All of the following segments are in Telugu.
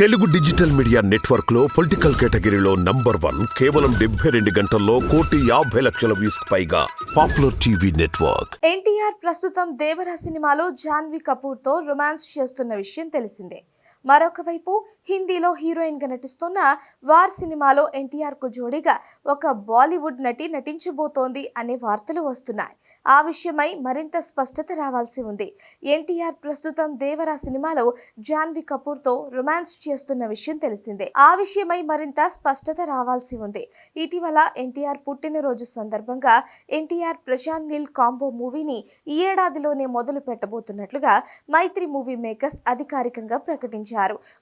తెలుగు డిజిటల్ మీడియా నెట్వర్క్లో పొలిటికల్ కేటగిరీలో నంబర్ వన్ కేవలం డెబ్బై రెండు గంటల్లో కోటి యాభై లక్షల వ్యూస్ పైగా పాపులర్ టీవీ నెట్వర్క్. ఎన్టీఆర్ ప్రస్తుతం దేవరా సినిమాలో జాన్వీ కపూర్తో రొమాన్స్ చేస్తున్న విషయం తెలిసిందే. మరొక వైపు హిందీలో హీరోయిన్గా నటిస్తున్న వార్ సినిమాలో ఎన్టీఆర్కు జోడీగా ఒక బాలీవుడ్ నటి నటించబోతోంది అనే వార్తలు వస్తున్నాయి. ఆ విషయమై మరింత స్పష్టత రావాల్సి ఉంది. ఎన్టీఆర్ ప్రస్తుతం దేవరా సినిమాలో జాన్వీ కపూర్తో రొమాన్స్ చేస్తున్న విషయం తెలిసిందే. ఆ విషయమై మరింత స్పష్టత రావాల్సి ఉంది. ఇటీవల ఎన్టీఆర్ పుట్టినరోజు సందర్భంగా ఎన్టీఆర్ ప్రశాంత్ నీల్ కాంబో మూవీని ఈ ఏడాదిలోనే మొదలు పెట్టబోతున్నట్లుగా మైత్రి మూవీ మేకర్స్ అధికారికంగా ప్రకటించారు.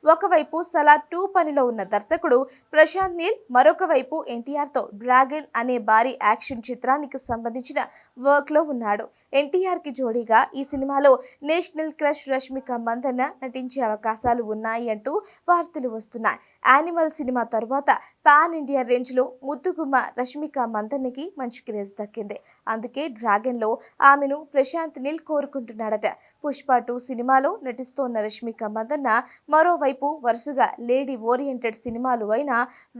ఒకవైపు సలార్ టూ పనిలో ఉన్న దర్శకుడు ప్రశాంత్ నీల్ మరొక వైపు డ్రాగన్ అనే భారీ యాక్షన్ చిత్రానికి సంబంధించిన వర్క్లో ఉన్నాడు. ఎన్టీఆర్కి జోడీగా ఈ సినిమాలో నేషనల్ క్రష్ రష్మిక మందన్న నటించే అవకాశాలు ఉన్నాయి అంటూ వార్తలు వస్తున్నాయి. యానిమల్ సినిమా తర్వాత పాన్ ఇండియా రేంజ్లో ముద్దుగుమ్మ రష్మిక మందన్నకి మంచి క్రేజ్ దక్కింది. అందుకే డ్రాగన్లో ఆమెను ప్రశాంత్ నీల్ కోరుకుంటున్నాడట. పుష్ప టూ సినిమాలో నటిస్తోన్న రష్మిక మందన్న మరోవైపు వరుసగా లేడీ ఓరియంటెడ్ సినిమాలు అయిన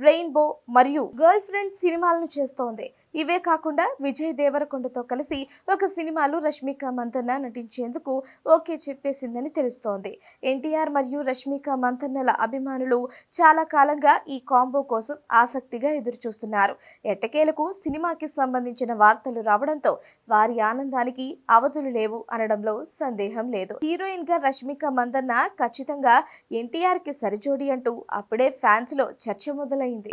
రెయిన్బో మరియు గర్ల్ ఫ్రెండ్ సినిమాలను చేస్తోంది. ఇవే కాకుండా విజయ్ దేవరకొండతో కలిసి ఒక సినిమాలో రష్మిక మంతన్న నటించేందుకు ఓకే చెప్పేసిందని తెలుస్తోంది. ఎన్టీఆర్ మరియు రష్మిక మంతన్నల అభిమానులు చాలా కాలంగా ఈ కాంబో కోసం ఆసక్తిగా ఎదురుచూస్తున్నారు. ఎట్టకేలకు సినిమాకి సంబంధించిన వార్తలు రావడంతో వారి ఆనందానికి అవధులు లేవు అనడంలో సందేహం లేదు. హీరోయిన్గా రష్మిక మందన్న ఖచ్చితంగా ఎన్టీఆర్కి సరిజోడి అంటూ అప్పుడే ఫ్యాన్స్లో చర్చ మొదలైంది.